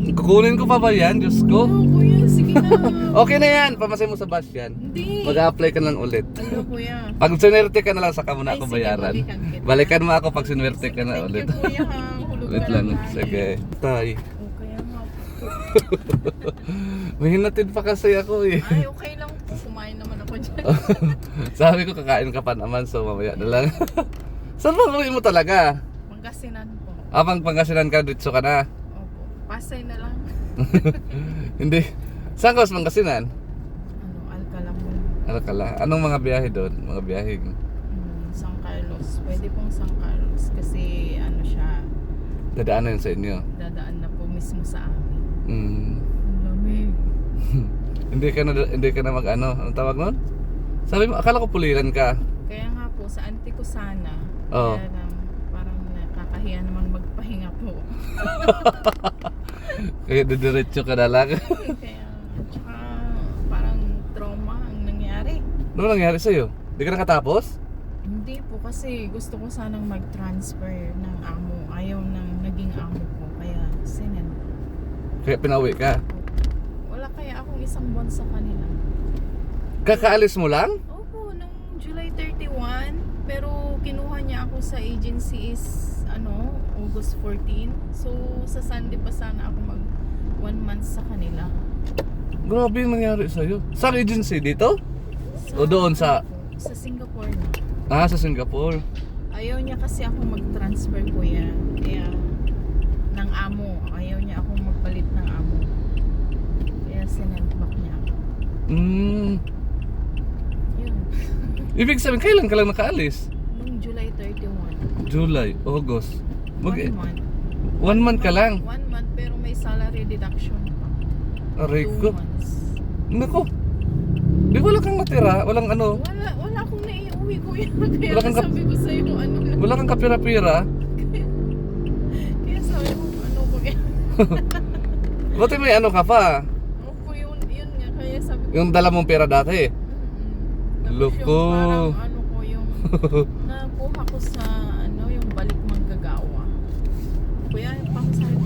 Kukunin ko pa ba yan? Diyos ko. Ano, kuya? Sige na. Okay na yan. Pamasay mo sa bus yan. Hindi. Mag-a-apply ka lang ulit. Ano, kuya? Pag sinwerte ka na lang, saka mo na Ay, ako sige, bayaran. balikan kita. Balikan mo ako pag sinwerte ka na Thank ulit. you, kuya. ha. Hulog Ulit ka lang. tayo. Sige. Tay. Oh, kaya nga. May hinatid pa kasi ako eh. Ay, okay lang po. Kumain naman ako dyan. Sabi ko kakain ka pa naman so mamaya na lang. Saan ba mo talaga? Pangasinan po. Abang Pangasinan ka, ditso ka na. Pasay na lang. Hindi. Saan ka sa Pangasinan? Ano, Alcala po. Ano ka la? Anong mga biyahe doon? Mga biyahe. Hmm, San Carlos. Pwede pong San Carlos kasi ano siya, Dadaanan yun sa inyo. dadaan na po mismo sa amin. Mm. Ang lamig. hindi ka na hindi ka na mag ano, anong tawag nun? Sabi mo, akala ko puliran ka. Kaya nga po, sa auntie ko sana. Oo. Kaya lang, parang nakakahiya naman magpahinga po. Kaya didiretso ka na lang. Kaya, tsaka parang trauma ang nangyari. ano nangyari sa'yo? Hindi ka nakatapos? Hindi po kasi gusto ko sanang mag-transfer ng amo. Ayaw ng naging amo ko. Kaya sinend ko. Kaya pinauwi ka. Wala kaya akong isang buwan sa kanila. Kakaalis mo lang? Opo, nung July 31. Pero kinuha niya ako sa agency is ano, August 14. So sa Sunday pa sana ako mag one month sa kanila. Grabe yung nangyari sa'yo. Sa agency dito? O doon sa- Sa Singapore na. Ah, sa Singapore. Ayaw niya kasi ako mag-transfer ko yan. Kaya, ng amo. Ayaw niya ako magpalit ng amo. Kaya sinend back niya ako. Mm. Yun. Ibig sabihin, kailan ka lang nakaalis? Nung July 31. July, August. Mag one month. one month ka lang. One month pero may salary deduction pa. Aray Two ko. months. Nako. Di wala kang natira? Walang ano? Wala, wala akong naiuwi ko yan. Kaya Wala kang kap- sabi ko sa'yo ano lang. Wala kang kapira-pira? Kaya sabi ko ano ko yan. Buti may ano ka pa? Opo yun, yun nga. Kaya sabi ko. Yung dala mong pera dati. Tapos Loko. Yung parang ano ko yung nakuha ko sa ano yung balik manggagawa. Kuya, pamasahe ko.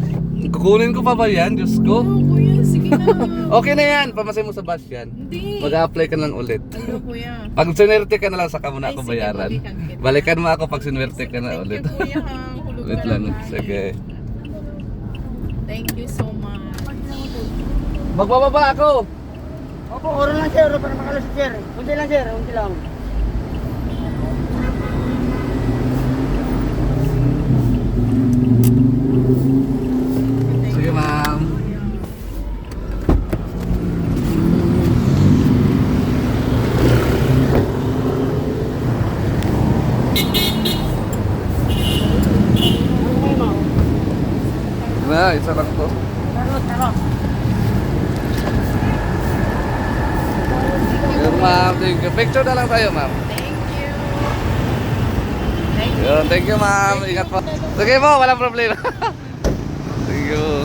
Kukunin ko pa ba yan? Diyos ko. Ano, kuya, sige na. Okay na yan. Pamasay mo sa bus yan. Hindi. Mag-a-apply ka lang ulit. Ano, kuya? Pag sinwerte ka na lang, saka mo na Ay, ako sige, bayaran. balikan kita. Balikan mo ako pag sinwerte ka na Thank ulit. you, kuya. ha. Hulog Ulit lang. tayo. Sige. Thank you so much. Magbababa ako. Opo, oras lang sir, para makalas sir. Kunti lang sir, kunti lang. Sige, ma'am. Na, isa lang to. Taro, taro. Thank you. Picture na lang tayo, ma'am. Thank you. Thank you. Thank you, ma'am. Ingat po. Sige po, walang problema. thank you.